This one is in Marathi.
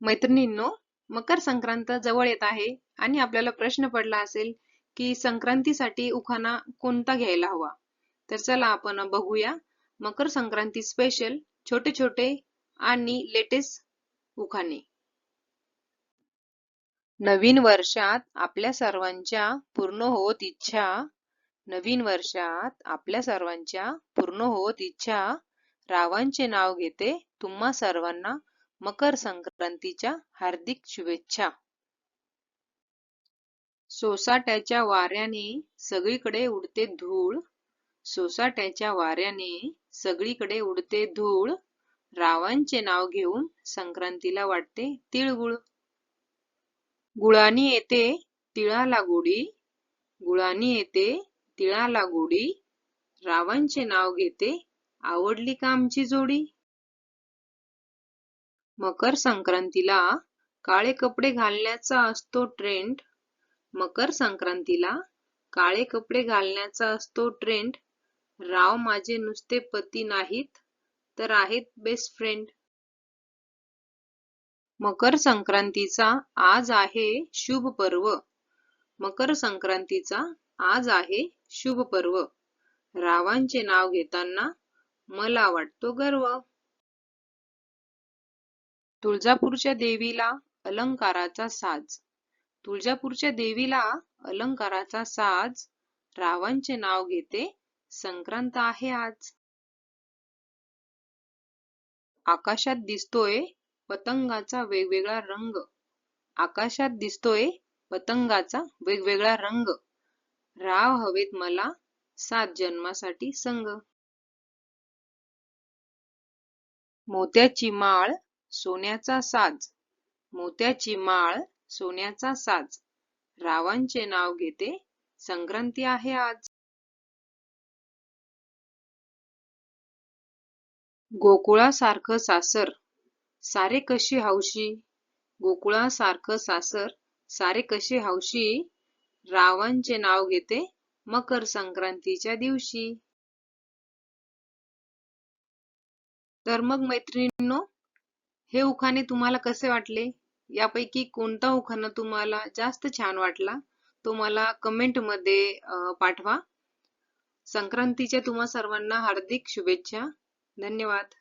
मैत्रिणींनो मकर संक्रांत जवळ येत आहे आणि आपल्याला प्रश्न पडला असेल की संक्रांतीसाठी उखाणा कोणता घ्यायला हवा? तर चला आपण बघूया. मकर संक्रांती स्पेशल छोटे छोटे आणि लेटेस्ट उखाणे. नवीन वर्षात आपल्या सर्वांच्या पूर्ण होत इच्छा नवीन वर्षात आपल्या सर्वांच्या पूर्ण होत इच्छा रावांचे नाव घेते तुम्हा सर्वांना मकर संक्रांतीच्या हार्दिक शुभेच्छा. सोसाट्याच्या वाऱ्याने सगळीकडे उडते धूळ. सोसाट्याच्या वाऱ्याने सगळीकडे उडते धूळ. रावांचे नाव घेऊन संक्रांतीला वाटते तिळगुळ. गुळानी येते तिळाला गोडी गुळानी येते तिळाला गोडी रावांचे नाव घेते आवडली का आमची जोडी? मकर संक्रांतीला काळे कपडे घालण्याचा असतो ट्रेंड मकर संक्रांतीला काळे कपडे घालण्याचा असतो ट्रेंड राव माझे नुसते पती नाहीत तर आहेत बेस्ट फ्रेंड मकर संक्रांतीचा आज आहे शुभ पर्व. मकर संक्रांतीचा आज आहे शुभ पर्व. रावांचे नाव घेताना मला वाटतो गर्व. तुळजापूरच्या देवीला अलंकाराचा साज. तुळजापूरच्या देवीला अलंकाराचा साज. रावांचे नाव घेते संक्रांत आहे आज. आकाशात दिसतोय पतंगाचा वेगवेगळा रंग. आकाशात दिसतोय पतंगाचा वेगवेगळा रंग. राव हवेत मला सात जन्मासाठी संग. मोत्याची माळ सोन्याचा साज. मोत्याची माळ सोन्याचा साज. रावांचे नाव घेते संक्रांती आहे आज. गोकुळासारखं सासर सारे कशी हौशी? गोकुळासारखं सासर सारे कशी हौशी? रावांचे नाव घेते मकर संक्रांतीच्या दिवशी. तर मग मैत्रिणींनो हे उखाणे तुम्हाला कसे वाटले? यापैकी कोणता उखाणा तुम्हाला जास्त छान वाटला? तो मला कमेंटमध्ये पाठवा. संक्रांतीच्या तुम्हा सर्वांना हार्दिक शुभेच्छा. धन्यवाद.